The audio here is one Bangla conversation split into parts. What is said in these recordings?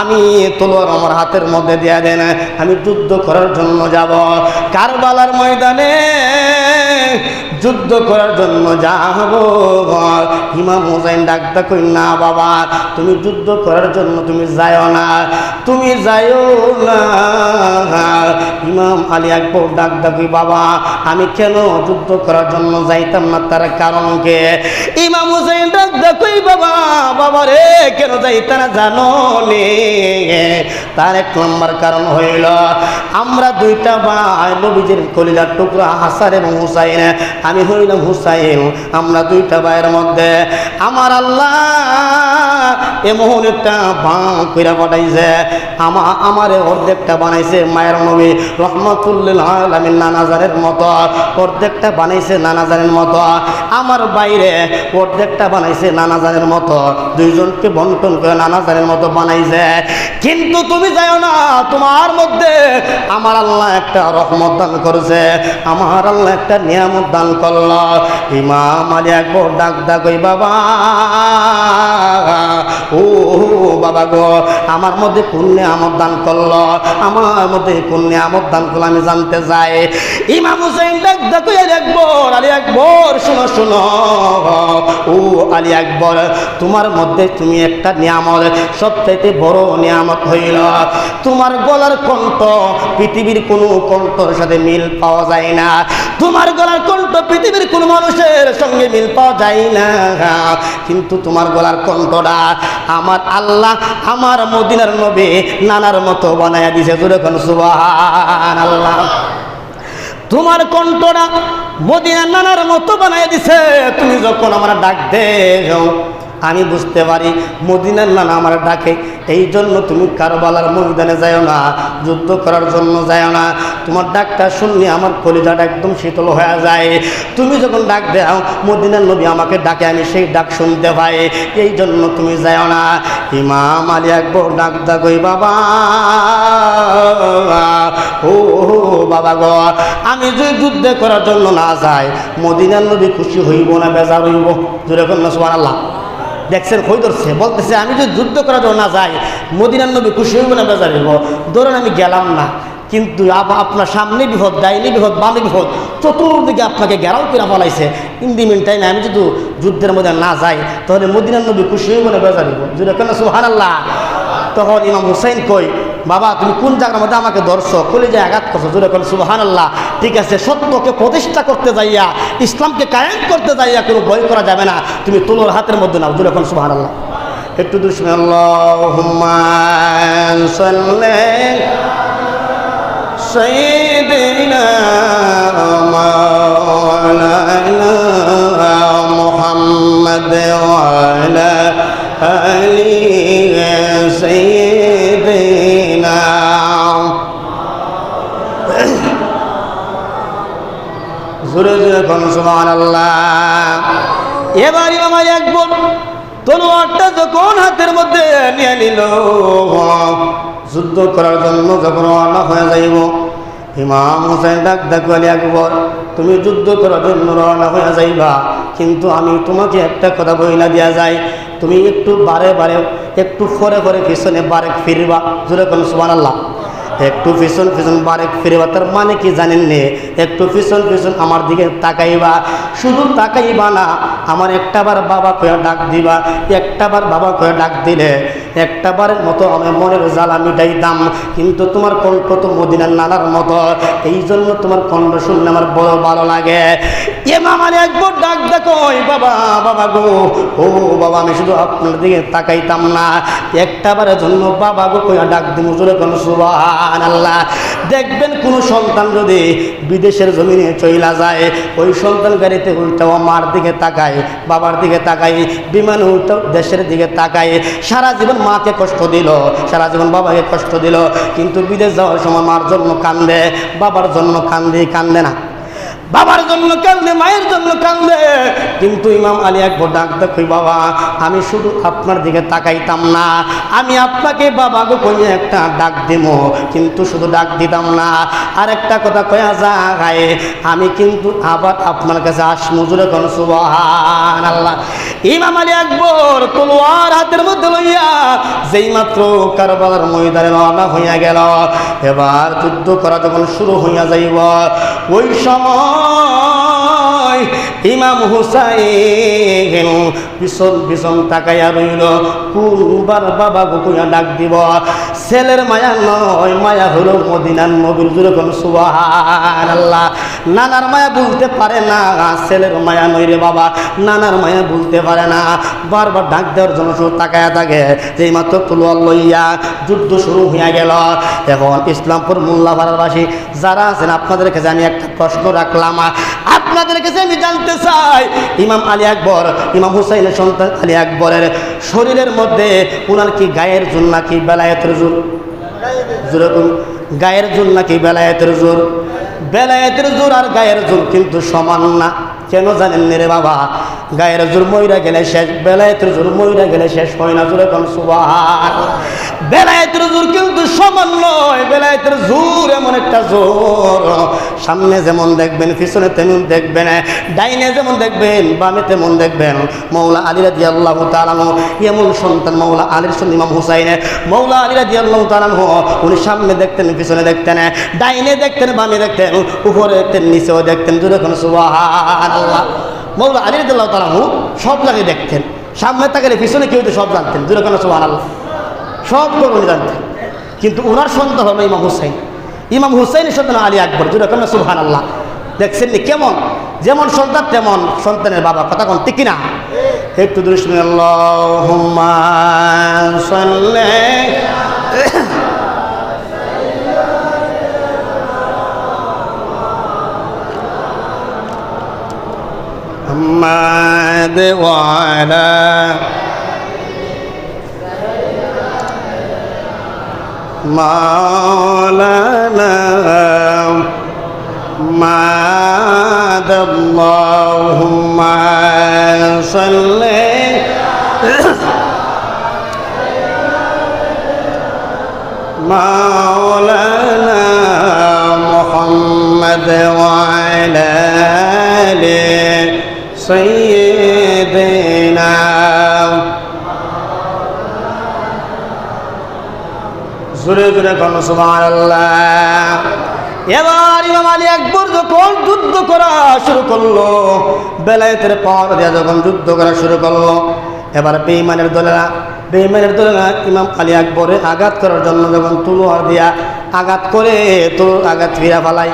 আমি তলোয়ার আমার হাতের মধ্যে দেয়া দেন আমি যুদ্ধ করার জন্য যাব। কারবালার ময়দানে যুদ্ধ করার জন্য যাব। ইমাম হোসেন ডাকতে কই না বাবা, তুমি যুদ্ধ করার জন্য তুমি যাও না, তুমি যাইও না। ইমাম আলী আকবর ডাক ডাকি বাবা, আমি কেন যুদ্ধ করার জন্য যাইতাম না তার কারণ কে ইমাম হোসেন ডাক ডাকই বাবা বাবা রে, কেন যাইতা না জানো নে? তার এক নম্বর কারণ হইল, আমরা দুইটা ভাই নবীজির কলিজার টুকরা হাসান এবং হুসাইন আমি হইলাম হুসাইন আমরা দুইটা ভাইয়ের মধ্যে। আমার আল্লাহ এমন একটা বাঁ কইরা পাঠাইছে। আমা আমারে অর্ধেকটা বানাইছে মায়ের নবী রহমতুল্লাহ আলমিন নানাজারের মতো। অর্ধেকটা বানাইছে নানাজারের মতো। আমার বাইরে অর্ধেকটা বানাইছে নানাজারের মতো। দুইজনকে বন্টন করে নানাজারের মতো বানাইছে। কিন্তু তুমি যাও না, তোমার মধ্যে আমার আল্লাহ একটা রহমত দান করেছে। আমার আল্লাহ একটা নিয়ামত দান করল। ইমাম আলী একবার ডাক ডাক বাবা ও বাবা গো, আমার মধ্যে কোন নিয়ামত দান করল। আমার মধ্যে কোন নিয়ামত দান করল, আমি জানতে চাই। ইমাম হুসেন ওই আলী একবার আলী একবার শোনো শোনো। ও, আলী একবার তোমার মধ্যে তুমি একটা নিয়ামত, সবচাইতে বড় নিয়ামত হইল, তোমার গলার কণ্ঠ, পৃথিবীর কোনো কণ্ঠর সাথে মিল পাওয়া যায় না। তোমার গলার কণ্ঠ পৃথিবীর কোনো মানুষের সঙ্গে মিল পাওয়া যায় না। কিন্তু তোমার গলার কণ্ঠটা আমার আল্লাহ আমার মদিনার নবী নানার মতো বানায়া দিছে যখন সুবাহান আল্লাহ তোমার কণ্ঠটা মদিনার নানার মতো বানাই দিছে, তুমি যখন আমার ডাক দেও আমি বুঝতে পারি, মদিনার নানা আমার ডাকে এই জন্য তুমি কারবালার ময়দানে যাও না, যুদ্ধ করার জন্য যাও না। তোমার ডাকটা শুনলে আমার কলিজাটা একদম শীতল হয়ে যায়। তুমি যখন ডাক দেও, মদিনার নবী আমাকে ডাকে, আমি সেই ডাক শুনতে পাই এই জন্য তুমি যাও না। ইমাম আলী একবার ডাক ডাকই বাবা, ও, বাবা গো, আমি যদি যুদ্ধ করার জন্য না যাই, মদিনার নবী খুশি হইব না, বেজার হইব? জোরে কন্যা সোমান আল্লাহ দেখছেন খই ধরছে? বলতেছে, আমি যদি যুদ্ধ করার জন্য না যাই, মদিনার নবী খুশি হইব না বেজার হইব? ধরেন, আমি গেলাম না। কিন্তু আপনার সামনে বিপদ, ডাইনি বিপদ, বামে বিপদ, চতুর্দিকে আপনাকে গেরাও কিনা বলাইছে ইন দি মিন টাইমে আমি যদি যুদ্ধের মধ্যে না যাই, তাহলে মদিনার নবী খুশি হইব না বেজার হইব? যদি কেন সুহান আল্লাহ তখন ইমাম হুসাইন কই বাবা, তুমি কোন জায়গার মধ্যে আমাকে ধরছো? কলেজে আঘাত করছ। জোরে কোন সুবাহান আল্লাহ ঠিক আছে, সত্যকে প্রতিষ্ঠা করতে যাইয়া, ইসলামকে কায়েম করতে যাইয়া কোনো ভয় করা যাবে না। তুমি তুলোর হাতের মধ্যে নাও, জোরে কোন সুবাহান আল্লাহ একটু দুশ্মন জোরে কোন সুবহানাল্লাহ এবার আমার একবার তলোয়ারটা যখন হাতের মধ্যে নিয়ে নিল, যুদ্ধ করার জন্য যখন রওনা হয়ে যাইব, ইমাম হোসেন ডাক ডাক আলী আকবর তুমি যুদ্ধ করার জন্য রওনা হয়ে যাইবা, কিন্তু আমি তোমাকে একটা কথা বইলা দেওয়া যায় তুমি একটু বারে বারে, একটু পরে পরে পিছনে বারে ফিরবা। জোরে কোন সুবহানাল্লাহ। একটু পিছন পিছন বারেক ফিরবা তার মানে কি জানেন নে? একটু পিছন পিছন আমার দিকে তাকাইবা। শুধু তাকাইবা না, আমার একটাবার বাবা কয়ে ডাক দিবা। একটাবার বাবা কয়ে ডাক দিলে একটাবারের মতো আমি মনের জ্বালা মিটাইতাম। কিন্তু তোমার কণ্ঠ তো মদিনার নানার মতো। এই জন্য তোমার কণ্ঠ শুনলে আমার বড় ভালো লাগে। একবার বাবা বাবা গো, ও বাবা, আমি শুধু আপনার দিকে তাকাইতাম না। একটাবারের জন্য বাবা ডাক দেখবেন কোন সন্তান যদি বিদেশের জমিনে চইলা যায়, ওই সন্তান গাড়িতে উল্টাও মার দিকে তাকায়, বাবার দিকে তাকায়, বিমানে উল্টাও দেশের দিকে তাকায়। সারা জীবন মাকে কষ্ট দিল, সারা জীবন বাবাকে কষ্ট দিল, কিন্তু বিদেশ যাওয়ার সময় মার জন্য কান্দে, বাবার জন্য কান্দে কান্দে না। বাবার জন্য কান্দে, মায়ের জন্য কান্দে। কিন্তু ইমাম আলী একবার ডাক দেখই বাবা, আমি শুধু আপনার দিকে তাকাইতাম না, আমি আপনাকে বাবা গো কইয়ে একটা ডাক দিব, কিন্তু শুধু ডাক দিতাম না। আর একটা কথা কয়া যায়, আমি কিন্তু আবার আপনার কাছে আসমুজুরে কোন সুবাহ আল্লাহ ইমাম আলী আকবর তলোয়ার হাতের মধ্যে লইয়া যেই মাত্র কারবালার ময়দানে রওনা হইয়া গেল, এবার যুদ্ধ করা যখন শুরু হইয়া যাইব, ওই সময় ইমাম হুসাইন পিছন পিছন তাকাইয়া রইল কোনবার বাবা গুকুয়া ডাক দিব, ছেলের মায়া নয়, মায়া হলো মদিনার নবীর জুড়ে কোন সুবাহান আল্লাহ নানার মায়া বলতে পারে না, ছেলের মায়া নই রে বাবা, নানার মায়া বলতে পারে না। বারবার ডাক দেওয়ার জন্য শুধু তাকায়া থাকে, যেই মাত্র তলোয়ার লইয়া যুদ্ধ শুরু হইয়া গেল। এখন ইসলামপুর মোল্লা ভাড়াবাসী যারা আছেন আপনাদের কাছে আমি একটা প্রশ্ন রাখলাম আপনাদের কাছে আমি জানতে চাই, ইমাম আলী আকবর, ইমাম হুসাইনের সন্তান আলী আকবরের শরীরের মধ্যে ওনার কি গায়ের জোর নাকি বেলায়েতের জোর যেরকম গায়ের জোর নাকি বেলায়েতের জোর বেলায়েতের জোর আর গায়ের জোর কিন্তু সমান না। কেন জানেন রে বাবা? গায়ের জোর ময়রা গেলে শেষ, বেলায়েতের জোর ময়রা গেলে শেষ হয় না জোরে কোন সুবাহ বেলায়েতের জোর কিন্তু সমান নয়, বেলায়েতের জোর এমন একটা জোর। সামনে যেমন দেখবেন, পিছনে তেমন দেখবেন, ডাইনে যেমন দেখবেন, বামে তেমন দেখবেন। মৌলা আলী রাজি আল্লাহ তালানো এমন সন্তান মৌলা আলীর সন্তান ইমাম হুসাইনের। মৌলা আলী রাজি আল্লাহ তালানো উনি সামনে দেখতেন, পিছনে দেখতেন, ডাইনে দেখতেন, বামে দেখতেন, উপরে দেখতেন, নিচেও দেখতেন যখন সুবাহ আল্লাহ মৌলা আলী রাজি আল্লাহ সব জায়গায় দেখতেন। সামনে তাকালে পিছনে কেউ সব জানতেন যখন সুবাহ আল্লাহ সব করে উনি জানতেন। কিন্তু ওনার সন্তান হলো ইমাম হুসাইন। ইমাম হুসাইনের সন্তান আলী আকবর যেরকম সুহান আল্লাহ দেখছেন নি কেমন? যেমন সন্তান, তেমন সন্তানের বাবা, কথা কোন ঠিক না একটু দৃষ্টি محمد وعلى مولانا ماد اللهم صل مولانا محمد وعلى آل سيدنا জোরে জোরে কন সুবহানাল্লাহ এবার ইমাম আলী আকবর যখন যুদ্ধ করা শুরু করলো বেলায়েতের পর দিয়া যখন যুদ্ধ করা শুরু করলো এবার বেইমানের দলেরা বেইমানের দলেরা ইমাম আলী আকবরে আঘাত করার জন্য যখন তুলোয়ার দিয়া আঘাত করে তুলোর আঘাত ফিরা ফালাই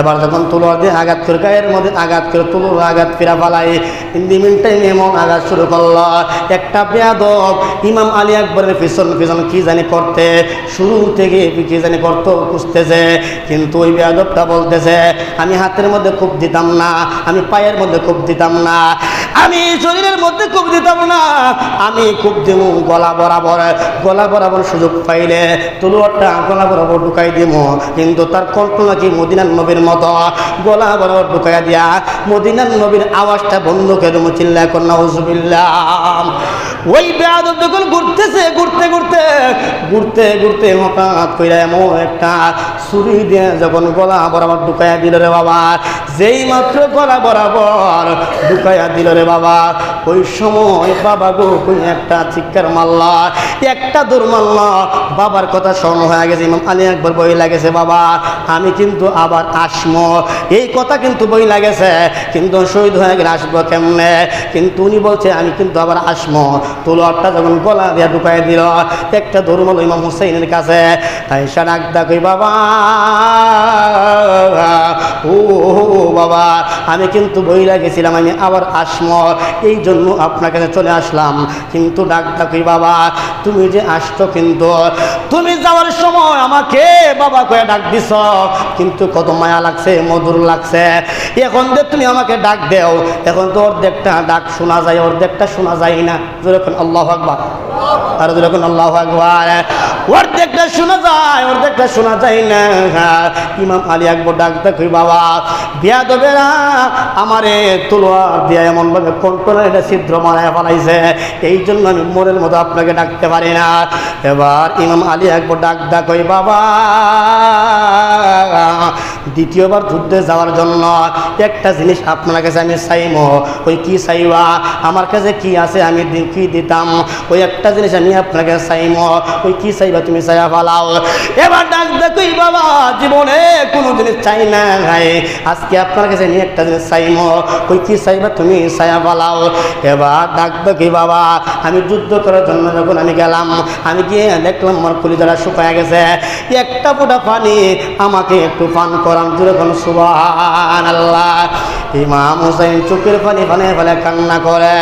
এবার যখন তুলো দিয়ে আঘাত করে, গায়ের মধ্যে আঘাত করে তুলোর আঘাত ফিরা ফালাই। ইন্দি মিনটাই এমন আঘাত শুরু করল। একটা বেয়াদব ইমাম আলী আকবরের পিছন পিছন কি জানি করতে, শুরু থেকে কি জানি করতো খুঁজতেছে। কিন্তু ওই বেয়াদবটা বলতেছে, আমি হাতের মধ্যে খুব দিতাম না, আমি পায়ের মধ্যে খুব দিতাম না। আমি শরীরের মধ্যে খুব দিতাম না। আমি খুব দিব গলা বরাবর। গলা বরাবর সুযোগ পাইলে তলোয়ারটা গলা বরাবর ঢুকাই দিব কিন্তু তার কল্পনা কি মদিনার নবীর মতো? গলা বরাবর ঢুকাই দিয়া মদিনার নবীর আওয়াজটা বন্ধ করে চিল্লা কন্যা হুজুবিল্লাহ ওই বেয়াদব যখন ঘুরতেছে, ঘুরতে ঘুরতে ঘুরতে ঘুরতে হঠাৎ কইরা এমন একটা ছুরি দিয়ে যখন গলা বরাবর ঢুকাইয়া দিল রে বাবা যেই মাত্র গলা বরাবর ঢুকাইয়া দিল রে বাবা ওই সময় বাবা গো একটা চিৎকার মাল্লা একটা দৌড় মাল্লা বাবার কথা স্মরণ হয়ে গেছে, ইমাম আলী একবার বই লাগেছে, বাবা, আমি কিন্তু আবার আসমো। এই কথা কিন্তু বই লাগেছে, কিন্তু শহীদ হয়ে গেলে আসব কেমনে? কিন্তু উনি বলছে, আমি কিন্তু আবার আসমো। তোলোয়ারটা যখন গলা দিয়া ঢুকাই দিল, একটা ধর্মল ইমাম হুসাইনের কাছে। তাই সারাক কই বাবা, ও বাবা, আমি কিন্তু বইরা গেছিলাম আমি আবার আসমো। এই জন্য আপনার কাছে চলে আসলাম। কিন্তু ডাক্তার বাবা, তুমি যে আসছো কিন্তু তুমি যাওয়ার সময় আমাকে বাবা কয়ে ডাক দিছ। কিন্তু কত মায়া লাগছে, মধুর লাগছে। এখন যে তুমি আমাকে ডাক দেও, এখন তো অর্ধেকটা ডাক শোনা যায়, অর্ধেকটা শোনা যায় না। যেরকম আল্লাহ আকবার। অর্ধেকটা শোনা যায়, অর্ধেকটা শোনা যায় না। ইমাম বাবা বিয়া দেবে না আমারে ছিদ্র মারায় ফেলাইছে। এই জন্য আমি মোরের মতো আপনাকে ডাকতে পারি না। এবার ইমাম আলী আকবর ডাক কই বাবা দ্বিতীয়বার যুদ্ধে যাওয়ার জন্য। একটা জিনিস আপনার কাছে আমি চাইব ওই কি চাইবা? আমার কাছে কি আছে আমি কি দিতাম? ওই একটা জিনিস আমি আপনার কাছে চাইব ওই কি চাইবা তুমি চাইয়া ফালাও। এবার ডাক দেখুই বাবা, জীবনে কোনো জিনিস চাই না ভাই। আজকে আপনার কাছে আমি একটা জিনিস চাইব ওই কি চাইবা তুমি চাইয়া ফালাও। এবার ডাক দেখি বাবা, আমি যুদ্ধ করার জন্য যখন আমি গেলাম, আমি গিয়ে দেখলাম আমার কলিজারা শুকায় গেছে। একটা ফোঁটা পানি আমাকে একটু পান জুড়ে কোন সুবান আল্লাহ ইমাম হুসাইন চোখের পানি পানে ফেলে কান্না করে,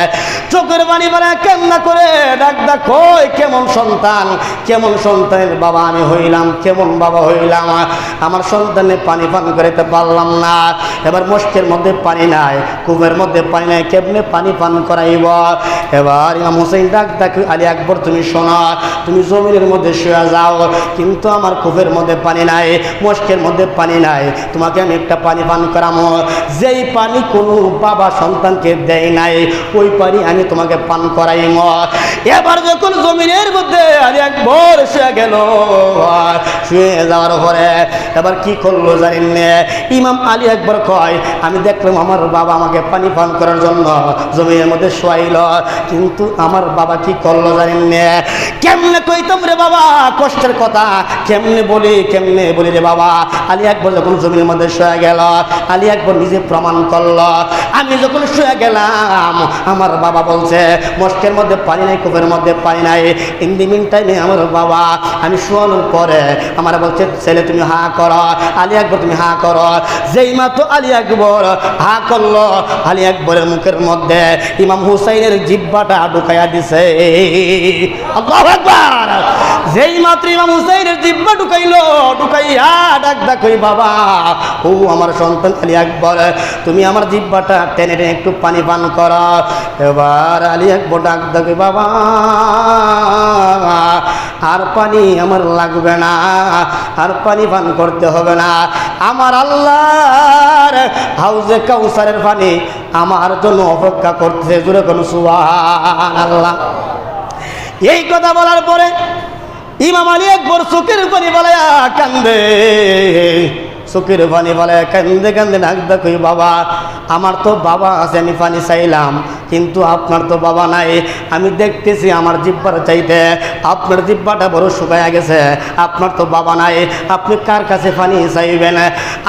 চোখের পানি ফেলে কান্না করে ডাক কই কেমন সন্তান, কেমন সন্তানের বাবা আমি হইলাম, কেমন বাবা হইলাম, আমার সন্তানের পানি পান করাইতে পারলাম না। এবার মস্কের মধ্যে পানি নাই কূপের মধ্যে পানি নাই, কেমনে পানি পান করাইব? এবার ইমাম হুসাইন ডাক ডাক আলী আকবর, তুমি শোনা, তুমি জমিনের মধ্যে শুয়ে যাও, কিন্তু আমার কূপের মধ্যে পানি নাই, মস্কের মধ্যে পানি নাই। তোমাকে আমি একটা পানি পান করামো। যেই পানি কোনো বাবা সন্তানকে দেয় নাই, ওই পানি আমি তোমাকে পান করাইম। এবার যখন জমিনের মধ্যে আলী একবার শুয়ে গেল, শুয়ে যাওয়ার পরে এবার কি করল জানেন ইমাম আলী একবার কয়, আমি দেখলাম আমার বাবা আমাকে পানি পান করার জন্য জমিনের মধ্যে শোয়াইল। কিন্তু আমার বাবা কি করল জানেন কেমনে কইতাম রে বাবা, কষ্টের কথা। কেমনে বলি কেমনে বলি রে বাবা? আলী একবার যখন জমির মধ্যে শুয়ে গেল। আলী একবার নিজে প্রমাণ করল, আমি যখন শুয়ে গেলাম, আমার বাবা বলছে, মস্কের মধ্যে পানি নাই কূপের মধ্যে পানি নাই ইন দি মিন টাইমে আমার বাবা, আমি শোয়ানোর পরে আমার বলছে, ছেলে, তুমি হা করো। আলী আকবর, তুমি হা করো। যেই মাত্র আলী আকবর হা করল, আলী আকবরের মুখের মধ্যে ইমাম হুসাইনের জিব্বাটা ঢুকাইয়া দিছে। যেই মাত্র ইমাম হুসাইনের জিব্বা ঢুকাইলো, ঢুকাইয়া ডাক ডাক বাবা ও আমার সন্তান আলী আকবর, তুমি আমার জিব্বাটা টেনে টেনে একটু পানি পান কর। এবার আলী আকবর ডাক কই বাবা, আর পানি আমার লাগবে না, আর পানি পান করতে হবে না। আমার আল্লাহর হাউজে কাউসারের পানি আমার জন্য অপেক্ষা করতেছে জুড়ে কোনো সুবাহ আল্লাহ এই কথা বলার পরে ইমাম আলী একবার চোখের পানি বলে কান্দে। চোখের পানি বলে, কান্দে কান্দে ডাক দেখই বাবা। আমার তো বাবা আছে, আমি পানি চাইলাম, কিন্তু আপনার তো বাবা নাই। আমি দেখতেছি আমার জিব্বার চাইতে আপনার জিব্বাটা বড় শুকায়া গেছে, আপনার তো বাবা নাই। আপনি কার কাছে পানি চাইবেন?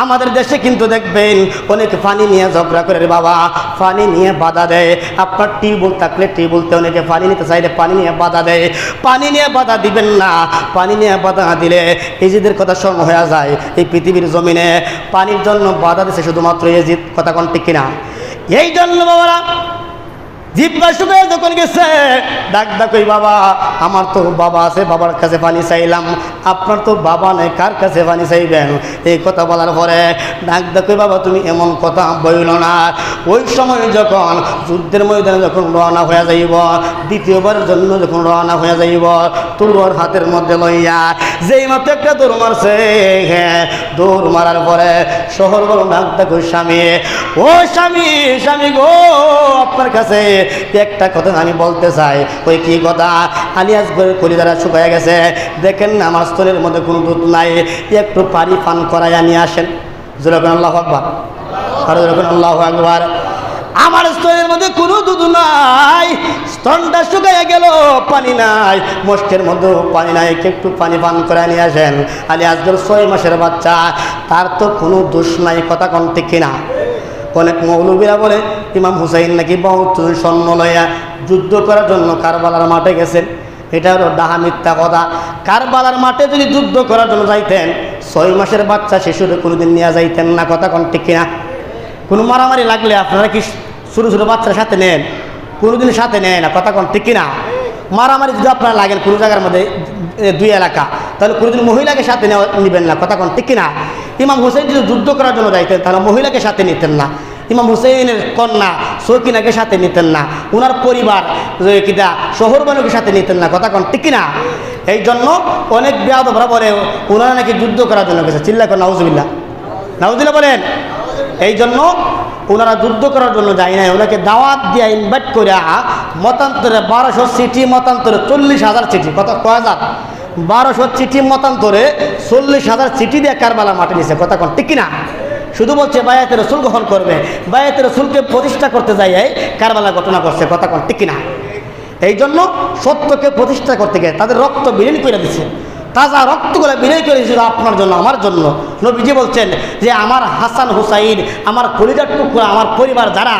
আমাদের দেশে কিন্তু দেখবেন, অনেক পানি নিয়ে ঝগড়া করে বাবা। পানি নিয়ে বাধা দেয়। আপনার টিউবওয়েল থাকলে টিউবওয়েলতে অনেকে পানি নিতে চাইলে পানি নিয়ে বাধা দেয়। পানি নিয়ে বাধা দিবেন না। পানি নিয়ে বাধা দিলে এজিদের কথা স্মরণ হয়ে যায়। এই পৃথিবীর জমিনে পানির জন্য বাধা দিছে শুধুমাত্র এজিদ কথা কোন ঠিক কিনা? এই জন্য বাবারা জিব্বা শুকে যখন গেছে, ডাক ডাকই বাবা, আমার তো বাবা আছে, বাবার কাছে পানি চাইলাম। আপনার তো বাবা নেই, কার কাছে পানি চাইবেন? এই কথা বলার পরে ডাক ডাকই বাবা, তুমি এমন কথা বইল না। ওই সময় যখন যুদ্ধের ময়দানে যখন রওনা হয়ে যাইব, দ্বিতীয়বারের জন্য যখন রওনা হয়ে যাইব তুলোর হাতের মধ্যে লইয়া যেই মাত্র একটা দৌড় মারছে হ্যাঁ দৌড় মারার পরে শহর বড় ডাক ডাকই স্বামী, ও স্বামী স্বামী গো, আপনার কাছে একটা কথা আমি বলতে চাই। ওই কি কথা? আলিয়াস করে কলিদারা শুকায় গেছে। দেখেন আমার স্তনের মধ্যে কোনো দুধ নাই। একটু পানি পান করাই নিয়ে আসেন। যেরকম আল্লাহ আকবর। আর যেরকম আল্লাহ আকবর। আমার স্তনের মধ্যে কোনো দুধ নাই। স্তনটা শুকাইয়া গেল, পানি নাই। মস্কের মধ্যেও পানি নাই। একটু পানি পান করে নিয়ে আসেন। আলী আজকের ছয় মাসের বাচ্চা। তার তো কোনো দোষ নাই, কথা ঠিক কিনা? অনেক মৌলবীরা বলে ইমাম হুসাইন নাকি বহুত স্বর্ণ লয়া যুদ্ধ করার জন্য কারবালার মাঠে গেছেন। এটা হলো ডাহা মিথ্যা কথা। কারবালার মাঠে যদি যুদ্ধ করার জন্য যাইতেন, ছয় মাসের বাচ্চা শিশুদের কোনোদিন নিয়ে যাইতেন না, কথা কোন ঠিক কিনা? কোনো মারামারি লাগলে আপনারা কি ছোটো ছোটো বাচ্চার সাথে নেন? কোনোদিন সাথে নেয় না, কথা কোন ঠিক কিনা? মারামারি যদি আপনারা লাগেন কোনো জায়গার মধ্যে দুই এলাকা, তাহলে কোনোদিন মহিলাকে সাথে নেওয়া নেবেন না, কথা কোন ঠিক কিনা? ইমাম হুসেন যদি যুদ্ধ করার জন্য যাইতেন, তাহলে মহিলাকে সাথে নিতেন না। ইমাম হুসেনের কন্যা সকিনাকে সাথে নিতেন না। ওনার পরিবার কিনা শহর বানুকে সাথে নিতেন না। কথা কোন, ঠিক কিনা? এই জন্য অনেক বেয়াদবরা বলে ওনারা নাকি যুদ্ধ করার জন্য গেছে। চিল্লা কর নাউজুবিল্লা নাউজুবিল্লা বলেন এই জন্য ওনারা যুদ্ধ করার জন্য যায় নাই। ওনাকে দাওয়াত দিয়ে ইনভাইট করে মতান্তরে বারোশো সিটি মতান্তরে চল্লিশ হাজার সিটি কত কয় হাজার বারোশো চিঠি, মতান্তরে চল্লিশ হাজার চিঠি দিয়ে কারবালা মাটি নিছে কথা কোন, ঠিক কিনা? শুধু বলছে বায়াতের রসুল গ্রহণ করবে বায়াতের রসুলকে প্রতিষ্ঠা করতে যাই কারবালা ঘটনা করছে কথা কোন, ঠিক কিনা? এই জন্য সত্যকে প্রতিষ্ঠা করতে গিয়ে তাদের রক্ত বিলীন করে দিচ্ছে তাজা রক্তগুলো বিনয় করে দিয়েছিল আপনার জন্য, আমার জন্য। নবীজি বলছেন যে আমার হাসান হুসাইন, আমার কলিজার টুকরা, আমার পরিবার যারা,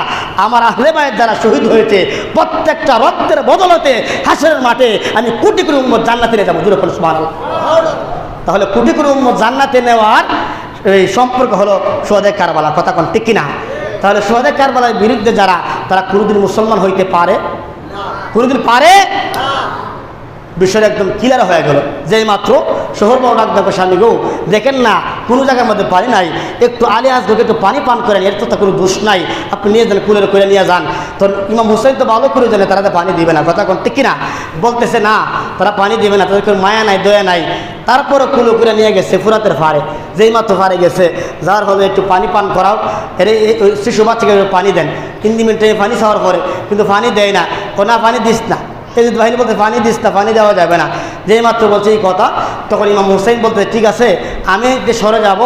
আমার আহলে মায়ের যারা শহীদ হয়েছে, প্রত্যেকটা রক্তের বদলতে হাসরের মাঠে আমি কোটি কোটি উম্মত জান্নাতে নিয়ে যাব দুরকম সুমান তাহলে কোটি কোটি উম্মত জান্নাতে নেওয়ার এই সম্পর্ক হলো সোহাদে কারবালা কথা কোন, ঠিক কিনা? তাহলে সোহাদে কারবালার বিরুদ্ধে যারা, তারা কোনোদিন মুসলমান হইতে পারে? কোনোদিন পারে? বিষয়টা একদম ক্লিয়ার হয়ে গেল। যেই মাত্র শহর বড় ডাক দেখো স্বামী গো, দেখেন না, কোনো জায়গার মধ্যে পানি নাই, একটু আলী আসগোকে একটু পানি পান করেন, এর তো কোনো দোষ নাই, আপনি নিয়ে যান, কুলের করে নিয়ে যান। তো ইমাম হুসাইন তো ভালো করে জানে, তারা তো পানি দিবে না, কথা কোন, ঠিক না বলতেছে না, তারা পানি দিবে না, তাদের কোনো মায়া নাই, দয়া নাই। তারপরে কুলো করে নিয়ে গেছে ফুরাতের ফাড়ে। যেই মাত্র ফাড়ে গেছে, যার হবে একটু পানি পান করাও। এর শিশু বাচ্চাকে পানি দেন। তিন মিনিটে পানি খাওয়ার পরে কিন্তু পানি দেয় না। ও না, পানি দিস না। এই বাহিনী বলতে পানি দিস না, পানি দেওয়া যাবে না। যেই মাত্র বলছে এই কথা, তখন ইমাম হুসাইন বলতে ঠিক আছে, আমি যে সরে যাব,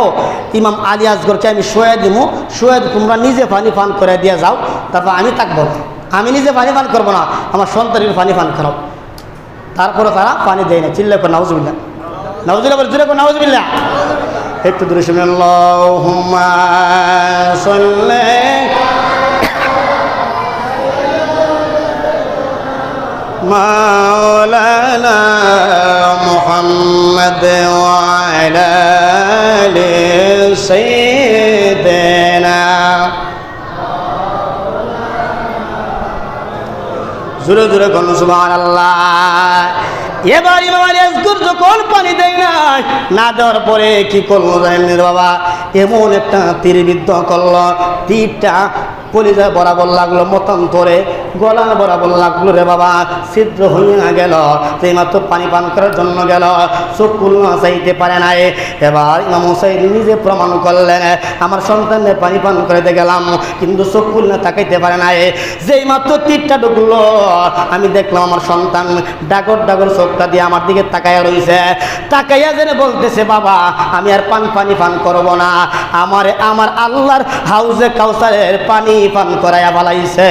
ইমাম আলী আসগরকে আমি শোয়া দিব শোয়া তোমরা নিজে পানি পান করে দিয়ে যাও। তারপর আমি থাকব। আমি নিজে পানি পান করব না। আমার সন্তানের পানি পান করাও। তারপরে তারা পানি দেয় না। চিল্লে করে নাউজবিল্লা নাউজুল্লাহ বলে একটু দূরে শুনে আল্লাহুম্মা সাল্লি মাওলানা মুহাম্মদ ওয়া আলা আলি সাইয়্যিদিনা। কোন পানিতে দেয় না দেওয়ার পরে কি করল জানেন বাবা? এমন একটা তীর বিদ্ধ করল, তীরটা কলিজা বরাবর লাগল মতান্তরে। গলা বরাবর লাগল রে বাবা। ছিদ্র হইয়া গেল সেই মাত্র পানি পান করার জন্য গেল। চোখ খুলনা চাইতে পারে নাই। এবার ইমাম হুসাইন নিজে প্রমাণ করলেন, আমার সন্তানের পানি পান করাতে গেলাম, কিন্তু চোখ খুলনা তাকাইতে পারে নাই। যেই মাত্র তীরটা ঢুকলো, আমি দেখলাম আমার সন্তান ডাগর ডাগর চোখটা দিয়ে আমার দিকে তাকাইয়া রয়েছে তাকাইয়া জেনে বলতেছে, বাবা, আমি আর পান পানি পান করব না। আমার আমার আল্লাহর হাউজে কাউসারের পানি পান করাইয়া বালাইছে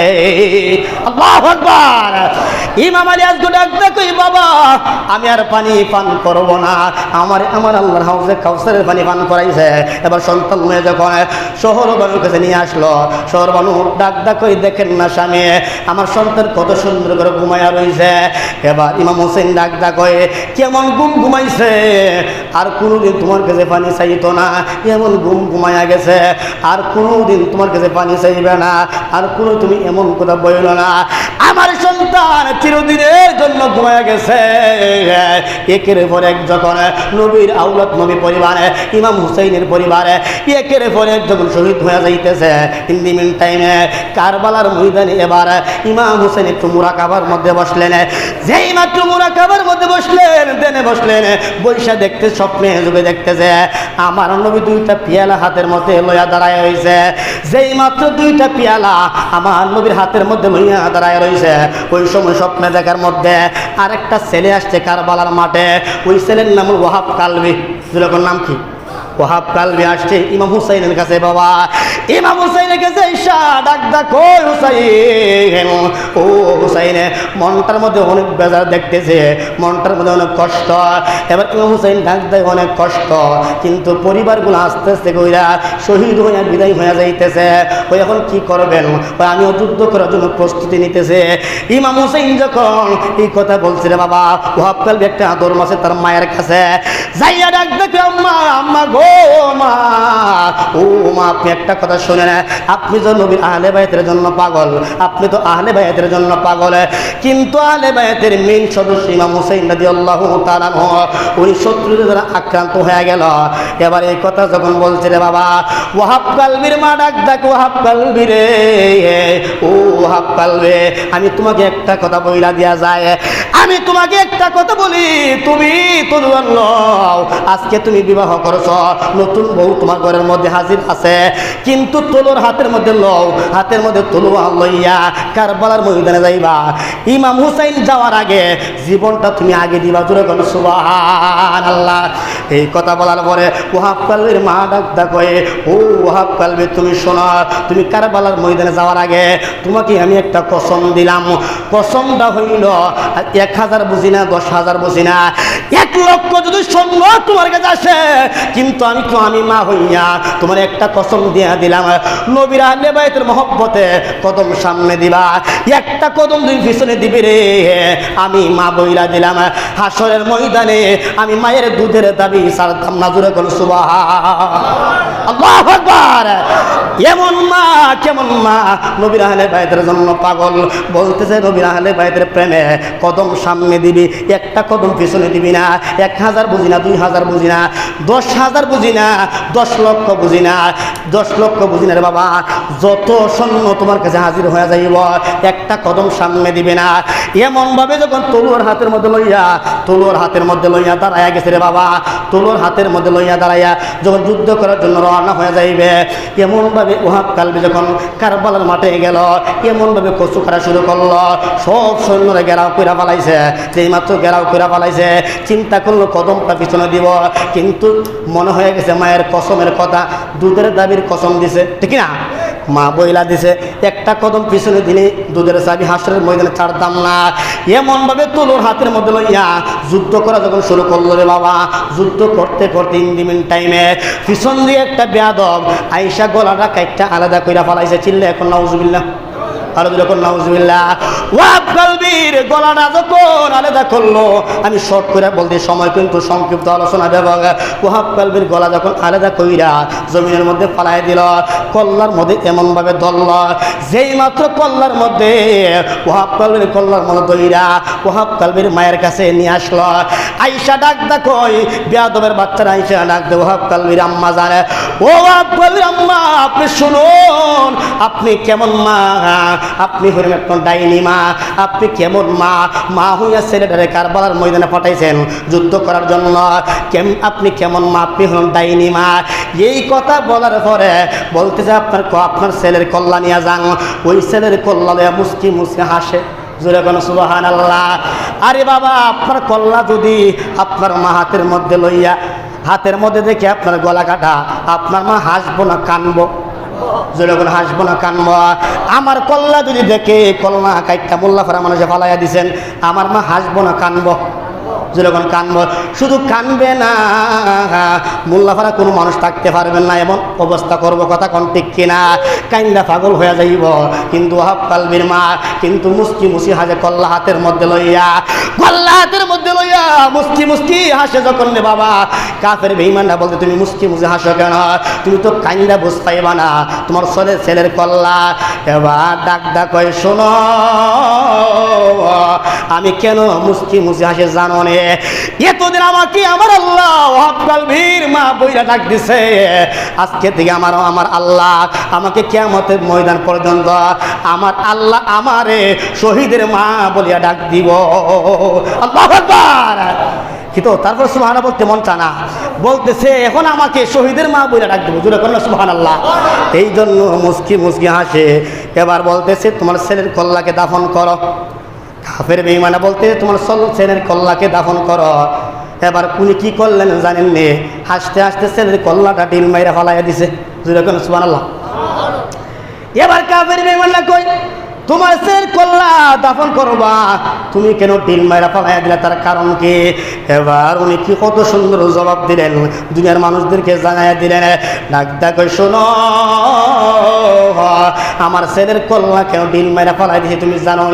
আল্লাহ আকবার। ইমাম আলী আজকে ডাকতে কই বাবা, আমি আর পানি পান করব না। আমার আমার আল্লাহর কাউসারের পানি পান করাইছে। এবার সন্তান যখন শহর বানুর কাছে নিয়ে আসলো, শহর বানু ডাক ডাক কই দেখেন না স্বামী, আমার সন্তান কত সুন্দর করে ঘুমাইয়া রয়েছে এবার ইমাম হোসেন ডাক ডাক কয়ে কেমন ঘুম ঘুমাইছে? আর কোনোদিন তোমার কাছে পানি চাইতো না, এমন ঘুম ঘুমাইয়া গেছে। আর কোনোদিন তোমার কাছে পানি চাইবে না, আর কোনো তুমি এমন কথা বইল না। আমার সন্তান চিরদিনের জন্য ঘুমাইয়া গেছে। একের পর এক যখন নবীর আউলত নবী পরিবারে, ইমাম হুসাইনের পরিবারে, একের পর এক যখন শহীদ হয়ে যাইতেছে ইন দি মিন টাইমে কারবালার ময়দানে এবার ইমাম হুসেন একটু মুরাকাবার মধ্যে বসলেন। যেই মাত্র মুরাকাবার মধ্যে বসলেন, দেনে বসলেন, বৈশা দেখতে, স্বপ্নে যুগে দেখতেছে, আমার নবী দুইটা পিয়ালা হাতের মধ্যে লইয়া দাঁড়ায় রয়েছে। যেই মাত্র দুইটা পিয়ালা আমার নবীর হাতের মধ্যে লইয়া দাঁড়ায় রয়েছে ওই সময় স্বপ্নে দেখার মধ্যে আরেকটা ছেলে আসছে কারবালার মাঠে। ওই ছেলের নাম ওয়াহাব কালবি। যেরকম নাম কি? ওহাব কালবি আসছে ইমাম হুসাইনের কাছে, বাবা ইমাম হুসাইনের কাছে ঈশা ডাক ডাক ও হুসাইন, ও হুসাইনে, মনটার মধ্যে অনেক বেজার দেখতেছে, মনটার মধ্যে অনেক কষ্ট। এবার ইমাম হুসাইন ডাক দেয়, অনেক কষ্ট। কিন্তু পরিবারগুলো আস্তে আস্তে কইরা শহীদ হইয়া, বিদায় হইয়া যাইতেছে। ওই এখন কি করবেন? আমিও যুদ্ধ করার জন্য প্রস্তুতি নিতেছে। ইমাম হুসাইন যখন এই কথা বলছে রে বাবা ওহাব কালবি একটা আদর মাসে তার মায়ের কাছে, যাইয়া ডাক দেখে, আম্মা আম্মা গো, মা, ও মা, আপনি একটা কথা শুনেন আপনি তো নবীর আহলে বায়াতের জন্য পাগল, আপনি তো আহলে বায়াতের জন্য পাগল। কিন্তু আহলে বায়াতের মেইন সদস্য ইমাম হুসাইন নদী আল্লাহ তালান উনি শত্রুদের দ্বারা আক্রান্ত হয়ে গেল। এবার এই কথা যখন বলছে রে বাবা ওহাব কালবির মা ডাক ডাক ওহাব কালবি রে, ও ওহাব কালবে, আমি তোমাকে একটা কথা বইলা দিয়া যায় আমি তোমাকে একটা কথা বলি, তুমি তো আজকে তুমি বিবাহ করছ, নতুন বউ তোমার ঘরের মধ্যে হাজির আছে। কিন্তু কিন্তু তোলোর হাতের মধ্যে লও, হাতের মধ্যে তলোয়া লইয়া কারবালার ময়দানে যাইবা। ইমাম হুসাইন যাওয়ার আগে জীবনটা তুমি আগে দিবা, জোরে কোন সুবাহান আল্লাহ এই কথা বলার পরে ওহাব কালবির মা ডাক ডাক হয়ে, ও ওহাব কালবি, তুমি শোনো, তুমি কারবালার ময়দানে যাওয়ার আগে তোমাকে আমি একটা কসম দিলাম। কসমটা হইল, এক হাজার বুঝি না, দশ হাজার বুঝি না। এক লক্ষ যদি সৈন্য তোমার কাছে আসে, কিন্তু আমি তো আমি মা হইয়া তোমার একটা কসম দিয়া দিলাম। নবীরা নেবায়তের মহব্বতে কদম সামনে দিবা। একটা কদম দুই পিছনে দিবি রে। আমি মা বইলা দিলাম হাসরের ময়দানে। আমি মায়ের দুধের দাবি সারতাম না জুড়ে কোন সুবাহ এমন মা, কেমন মা? নবীর আহলে বাইতের জন্য পাগল। বলতেছে, নবীর আহলে বাইতের প্রেমে কদম সামনে দিবি, একটা কদম পিছনে দিবি না, এক হাজার বুঝি না দুই হাজার বুঝি না দশ হাজার বুঝি না দশ লক্ষ বুঝি না দশ লক্ষ বুঝি না রে বাবা। যত সৈন্য তোমার কাছে হাজির হয়ে যাইব, একটা কদম সামনে দিবে না। এমন ভাবে যখন তলুয়ার হাতের মধ্যে লইয়া, তলুয়ার হাতের মধ্যে লইয়া দাঁড়াইয়া গেছে রে বাবা, তলুয়ার হাতের মধ্যে লইয়া দাঁড়াইয়া যখন যুদ্ধ করার জন্য রওনা হয়ে যাইবে। এমনভাবে ওহাব কালবি যখন কারবালার মাঠে গেল এমনভাবে কচু করা শুরু করল। সব সৈন্যরা গেরাও কইরা পালাইছে যেই মাত্র গেরাও কইরা পালাইছে চিন্তা করল কদমটা পিছনে দিব। কিন্তু মনে হয়ে গেছে মায়ের কসমের কথা, দুধের দাবির কসম দিছে। ঠিক না? মা বইলা দিছে, একটা কদম পিছনে দিলে দুধের চাবি হাসরের ময়দানে ছাড়তাম না। এমন ভাবে তোলোর হাতের মধ্যে লইয়া যুদ্ধ করা যখন শুরু করল রে বাবা, যুদ্ধ করতে করতে ইন্দিমিন টাইমে পিছন দিয়ে একটা বেয়াদব আইসা গলাটা কাইটটা আলাদা কইরা ফালাইছে, চিল্লে এখন নাউজুবিল্লাহ। আরও যখন নাউজুবিল্লাহ। ওয়াব কালবির গলাটা যখন আলাদা করল, আমি শর্ট করে বলতে সময় কিন্তু সংক্ষিপ্ত আলোচনা দেবক ওহাব কালবির গলা যখন আলাদা কইরা জমিনের মধ্যে ফালাই দিল, কল্লার মধ্যে এমনভাবে ধরল, যেই মাত্র কল্লার মধ্যে ওহাব কালবির কল্লার মধ্যে দইরা ওহাব কালবির মায়ের কাছে নিয়ে আসলো। আইসা ডাক দেখই বেয়াদবের বাচ্চারা আইসা ডাক দে ওহাব কালবির আম্মা জানে। ও ওহাব কালবির আপনি শুনুন, আপনি কেমন মা? আপনি হলেন একজন ডাইনি মা। আপনি কেমন, মা? মা হইয়া ছেলেটারে কারবালার ময়দানে পাঠাইছেন যুদ্ধ করার জন্য। কেম, আপনি কেমন, মা? আপনি হলেন ডাইনি মা। এই কথা বলার পরে বলতেছে, আপনার আপনার ছেলের কল্যাণ নিয়ে যান ওই ছেলের কল্যাণ মুসকি মুসকি হাসে। জোরে কোন সুবাহান আল্লাহ আরে বাবা, আপনার কল্লা যদি আপনার মা হাতের মধ্যে লইয়া, হাতের মধ্যে দেখে আপনার গলা কাটা, আপনার মা হাসবো না, কানবো। যেরকম হাসবো না, কানবো। আমার কল্লা যদি দেখে কল্লা কাইটা মোল্লা ফেরা মানুষে ফালাইয়া দিছেন, আমার মা হাসবো না, কানবো। যেরকম কানবো শুধু কানবে না, মোল্লাফারা কোনো মানুষ থাকতে পারবেন না, এমন অবস্থা করব কথা কোন ঠিক কিনা? কাইন্দা পাগল হয়ে যাইব। কিন্তু হাফ কালবির মা, কিন্তু মুস্কি মুসি হাজে কল্লা হাতের মধ্যে লইয়া, কল্লা হাতের মধ্যে লইয়া মুস্কি মুস্কি হাসে যখন রে বাবা। কাফের বেইমানরা বলতে, তুমি মুস্কি মুসি হাসো কেন? তুমি তো কাইন্দা বুঝ পাইবা না। তোমার ছেলে, ছেলের কল্লা। এবার ডাক ডাক শোনো, আমি কেন মুস্কি মুসি হাসে জানো নে? এতদিন আমাকে আমার আল্লাহ মা বইরা ডাক দিছে। আজকে থেকে আমার আমার আল্লাহ আমাকে কেমতের ময়দান পর্যন্ত আমার আল্লাহ আমারে শহীদের মা বলিয়া ডাক দিব। কিন্তু তারপর সুহানা বলতে মন চানা বলতেছে, এখন আমাকে শহীদের মা বলে ডাক দেবো। জুড়ে কন্যা সুহান আল্লাহ এই জন্য মুসকি মুসকি হাসে। এবার বলতেছে, তোমার ছেলের কল্লাকে দাফন করো। কাফের বেইমানা বলতে তোমার সল ছেলের কল্লাকে দাফন করো। এবার উনি কি করলেন জানেন নে? হাসতে হাসতে ছেলের কল্লাটা ডিল মাইরা ফলাইয়া দিছে। কন্যা সুহান আল্লাহ এবার কাফের বেইমানরা কই? তোমার সের কল্লা দাফন করবা। তুমি কেন টিল মায়েরা পালাইয়া দিলে? তার কারণ কি? এবার উনি কি কত সুন্দর জবাব দিলেন। দুনিয়ার মানুষদেরকে জানাইয়া দিলেন, ডাক ডাক শোনো, আমার ছেলের কল্লা কেন ডিল মায়েরা পালাই দিছে তুমি জানো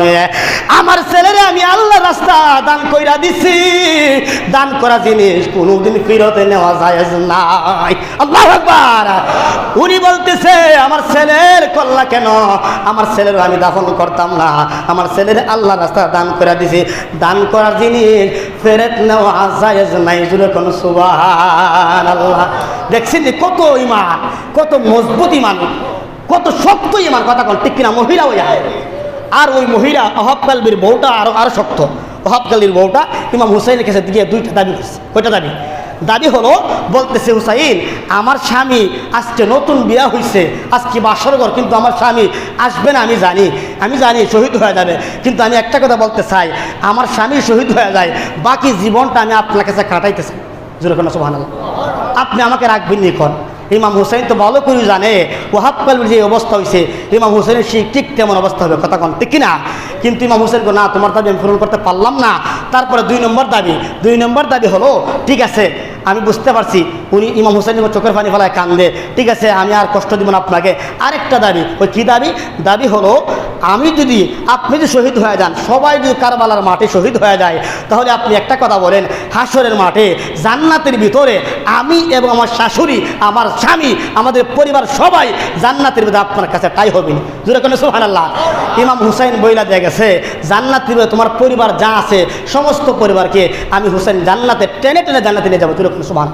আমার ছেলেরে আমি আল্লাহ রাস্তা দান কইরা দিছি। দান করা জিনিস কোনোদিন ফিরতে নেওয়া যায় নাই। আল্লাহ আকবার। উনি বলতেছে, আমার ছেলের কল্লা কেন? আমার ছেলের আমি দাফন করতাম না। আমার ছেলের আল্লাহ রাস্তা দান করে দিছি। দান করার জিনিস ফেরত নেওয়া যায় নাই। জুড়ে কোনো সুবাহ আল্লাহ দেখছেন যে কত ইমান, কত মজবুত ইমান, কত শক্ত ইমান, কথা কোন ঠিক কিনা? মহিলা ওই আর ওই মহিলা অহাব বউটা আরও আরও শক্ত। অহাব বউটা ইমাম হুসাইনের কাছে দিয়ে দুইটা দাবি করছে। কয়টা দাবি? দাবি হলো, বলতেছে, হুসাইন, আমার স্বামী আজকে নতুন বিয়া হয়েছে আজকে বাসর ঘর, কিন্তু আমার স্বামী আসবে না, আমি জানি। আমি জানি শহীদ হয়ে যাবে। কিন্তু আমি একটা কথা বলতে চাই, আমার স্বামী শহীদ হয়ে যায়, বাকি জীবনটা আমি আপনার কাছে কাটাইতে চাই। যেরকম সোহান আপনি আমাকে রাখবেন নিকন ইমাম হুসাইন তো ভালো করে জানে ওহাব কালবির যে অবস্থা হয়েছে ইমাম হুসাইনের সেই ঠিক তেমন অবস্থা হবে, কথা কন, ঠিক কিনা? কিন্তু ইমাম হুসেন না, তোমার দাবি আমি পূরণ করতে পারলাম না। তারপরে দুই নম্বর দাবি, দুই নম্বর দাবি হলো, ঠিক আছে, আমি বুঝতে পারছি, উনি ইমাম হুসেন চোখের পানি ফেলায় কান্দে। ঠিক আছে, আমি আর কষ্ট দিব না আপনাকে। আরেকটা দাবি, ওই কী দাবি? দাবি হলো আমি যদি আপনি যদি শহীদ হয়ে যান, সবাই যদি কারবালার মাঠে শহীদ হয়ে যায়, তাহলে আপনি একটা কথা বলেন হাসরের মাঠে, জান্নাতের ভিতরে আমি এবং আমার শাশুড়ি, আমার স্বামী, আমাদের পরিবার সবাই জান্নাতের ভিতরে আপনার কাছে তাই হবে জোরে কোনো সোহান ইমাম হুসাইন বইলা দিয়ে গেছে, জান্নাতের ভিতরে তোমার পরিবার যা আছে, সমস্ত পরিবারকে আমি হুসাইন জান্নাতে টেনে টেনে জান্নাতে নিয়ে যাব। জোরে কোনো সোহান